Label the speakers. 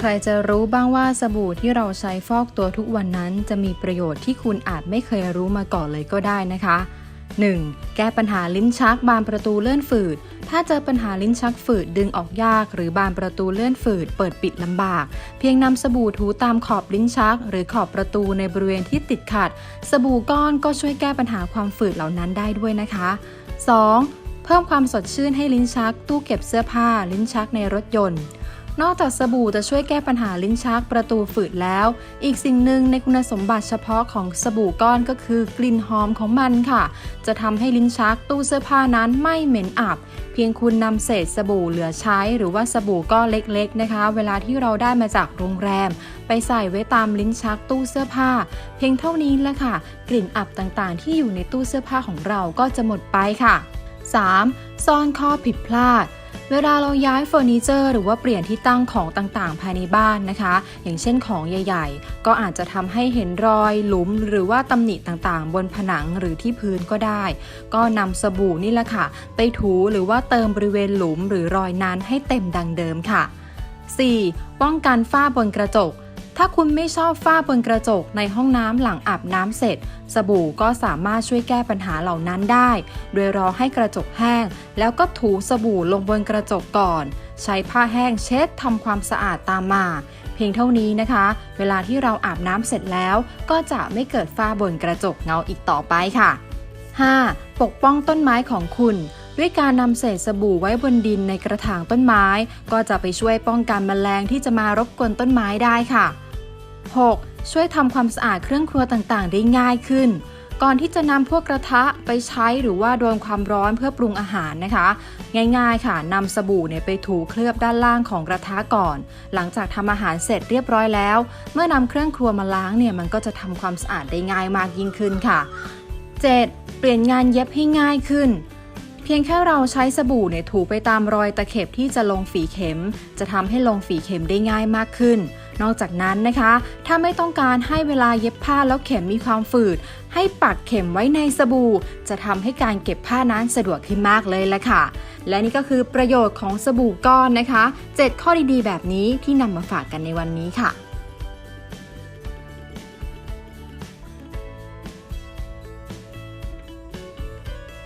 Speaker 1: ใครจะรู้บ้างว่าสบู่ที่เราใช้ฟอกตัวทุกวันนั้น จะมีประโยชน์ที่คุณอาจไม่เคยรู้มาก่อนเลยก็ได้นะคะ 1. แก้ปัญหาลิ้นชักบานประตูเลื่อนฝืด ถ้าเจอปัญหาลิ้นชักฝืดดึงออกยาก หรือบานประตูเลื่อนฝืด เปิดปิดลำบาก เพียงนำสบู่ถูตามขอบลิ้นชัก หรือขอบประตูในบริเวณที่ติดขัด สบู่ก้อนก็ช่วยแก้ปัญหาความฝืดเหล่านั้นได้ด้วยนะคะ 2. เพิ่มความสดชื่นให้ลิ้นชัก ตู้เก็บเสื้อผ้า ลิ้นชักในรถยนต์ นอกจากสบู่จะช่วยแก้ปัญหาลิ้นชักประตูฝืดแล้ว อีกสิ่งหนึ่งในคุณสมบัติเฉพาะของสบู่ก้อนก็คือกลิ่นหอมของมันค่ะ จะทำให้ลิ้นชักตู้เสื้อผ้านั้นไม่เหม็นอับ เพียงคุณนำเศษสบู่เหลือใช้ หรือว่าสบู่ก้อนเล็กๆนะคะ เวลาที่เราได้มาจากโรงแรม ไปใส่ไว้ตามลิ้นชักตู้เสื้อผ้า เพียงเท่านี้แหละค่ะ กลิ่นอับต่างๆ ที่อยู่ในตู้เสื้อผ้าของเราก็จะหมดไปค่ะ 3. ซ่อนข้อผิดพลาด เวลาเราย้ายเฟอร์นิเจอร์หรือว่าเปลี่ยนที่ตั้งของต่างๆ ภายในบ้านนะคะ อย่างเช่นของใหญ่ ๆ ก็อาจจะทำให้เห็นรอยหลุม หรือว่าตำหนิต่างๆ บนผนังหรือที่พื้นก็ได้ ก็นำสบู่นี่แหละค่ะ ไปถูหรือว่าเติมบริเวณหลุมหรือรอยนั้นให้เต็มดังเดิมค่ะ 4. ป้องกันฝ้าบนกระจก ถ้าคุณไม่ชอบฝ้าบนกระจกในห้องน้ำหลังอาบน้ำเสร็จ สบู่ก็สามารถช่วยแก้ปัญหาเหล่านั้นได้ โดยรอให้กระจกแห้ง แล้วก็ถูสบู่ลงบนกระจกก่อน ใช้ผ้าแห้งเช็ดทำความสะอาดตามมา เพียงเท่านี้นะคะ เวลาที่เราอาบน้ำเสร็จแล้ว ก็จะไม่เกิดฝ้าบนกระจกเงาอีกต่อไปค่ะ 5. ปกป้องต้นไม้ของคุณด้วยการนำเศษสบู่ไว้บนดินในกระถางต้นไม้ ก็จะไปช่วยป้องกันแมลงที่จะมารบกวนต้นไม้ได้ค่ะ 6. ช่วยทำความสะอาดเครื่องครัวต่างๆ ได้ง่ายขึ้น ก่อนที่จะนำพวกกระทะไปใช้หรือว่าโดนความร้อนเพื่อปรุงอาหารนะคะ ง่ายๆค่ะนำสบู่เนี่ยไปถูเคลือบด้านล่างของกระทะก่อน หลังจากทำอาหารเสร็จเรียบร้อยแล้ว เมื่อนำเครื่องครัวมาล้างเนี่ยมันก็จะทำความสะอาดได้ง่ายมากยิ่งขึ้นค่ะ 7. เปลี่ยนงานเย็บให้ง่ายขึ้น พียงแค่เราใช้สบู่เนี่ยถูไปตามรอยตะเข็บที่จะลงฝีเข็ม จะทำให้ลงฝีเข็มได้ง่ายมากขึ้น นอกจากนั้นนะคะ ถ้าไม่ต้องการให้เวลาเย็บผ้าแล้วเข็มมีความฝืด ให้ปักเข็มไว้ในสบู่ จะทำให้การเก็บผ้านั้นสะดวกขึ้นมากเลยละค่ะ และนี่ก็คือประโยชน์ของสบู่ก้อนนะคะ 7 ข้อดีๆ แบบนี้ที่นำมาฝากกันในวันนี้ค่ะ